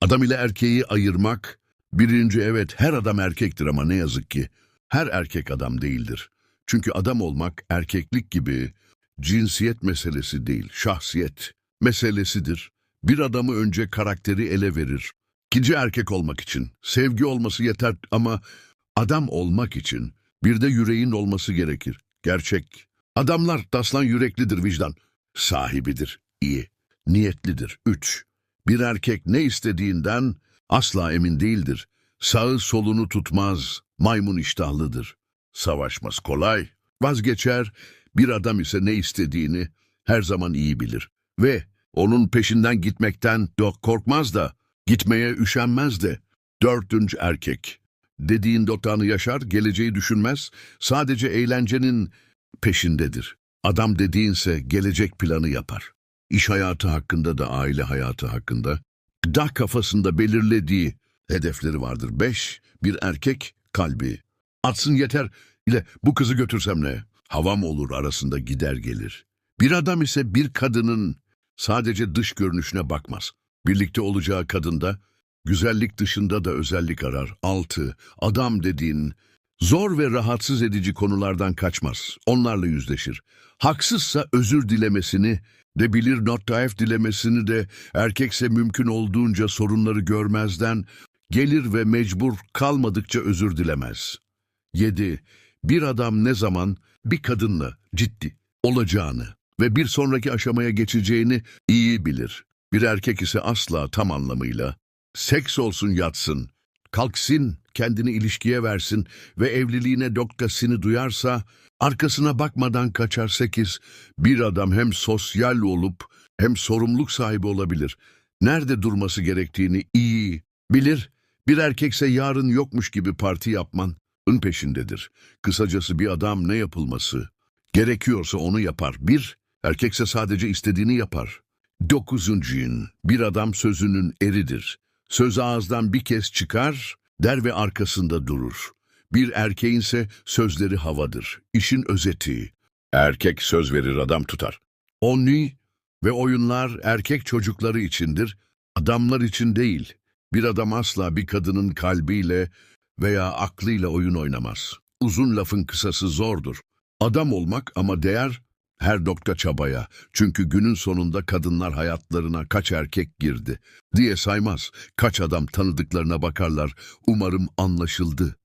Adam ile erkeği ayırmak, birinci evet her adam erkektir ama ne yazık ki her erkek adam değildir. Çünkü adam olmak erkeklik gibi cinsiyet meselesi değil, şahsiyet meselesidir. Bir adamı önce karakteri ele verir. İkinci erkek olmak için sevgi olması yeter ama adam olmak için bir de yüreğin olması gerekir. Gerçek. Adamlar taslan yüreklidir vicdan. Sahibidir. iyi. Niyetlidir. Üç. Bir erkek ne istediğinden asla emin değildir. Sağı solunu tutmaz. Maymun iştahlıdır. Savaşmaz kolay. Vazgeçer. Bir adam ise ne istediğini her zaman iyi bilir. Ve onun peşinden gitmekten korkmaz da, gitmeye üşenmez de. Dördüncü erkek. Dediğin dotanı yaşar, geleceği düşünmez, sadece eğlencenin peşindedir. Adam dediğinse gelecek planı yapar. İş hayatı hakkında da aile hayatı hakkında. Da kafasında belirlediği hedefleri vardır. Beş, bir erkek kalbi. Atsın yeter ile bu kızı götürsem ne? Havam olur arasında gider gelir. Bir adam ise bir kadının sadece dış görünüşüne bakmaz. Birlikte olacağı kadında güzellik dışında da özellik arar. Altı, adam dediğin zor ve rahatsız edici konulardan kaçmaz. Onlarla yüzleşir. Haksızsa özür dilemesini de bilir not dilemesini de erkekse mümkün olduğunca sorunları görmezden gelir ve mecbur kalmadıkça özür dilemez. 7. Bir adam ne zaman bir kadınla ciddi olacağını ve bir sonraki aşamaya geçeceğini iyi bilir. Bir erkek ise asla tam anlamıyla seks olsun yatsın, kalksın, kendini ilişkiye versin ve evliliğine doktasını duyarsa arkasına bakmadan kaçar sekiz. Bir adam hem sosyal olup hem sorumluluk sahibi olabilir. Nerede durması gerektiğini iyi bilir. Bir erkekse yarın yokmuş gibi parti yapman ın peşindedir. Kısacası bir adam ne yapılması gerekiyorsa onu yapar. Bir, erkekse sadece istediğini yapar. Dokuzuncu yın, bir adam sözünün eridir. Söz ağızdan bir kez çıkar, der ve arkasında durur. Bir erkeğinse sözleri havadır. İşin özeti. Erkek söz verir, adam tutar. Oni ve oyunlar erkek çocukları içindir, adamlar için değil. Bir adam asla bir kadının kalbiyle veya aklıyla oyun oynamaz. Uzun lafın kısası zordur. Adam olmak ama değer her nokta çabaya. Çünkü günün sonunda kadınlar hayatlarına kaç erkek girdi diye saymaz. Kaç adam tanıdıklarına bakarlar. Umarım anlaşıldı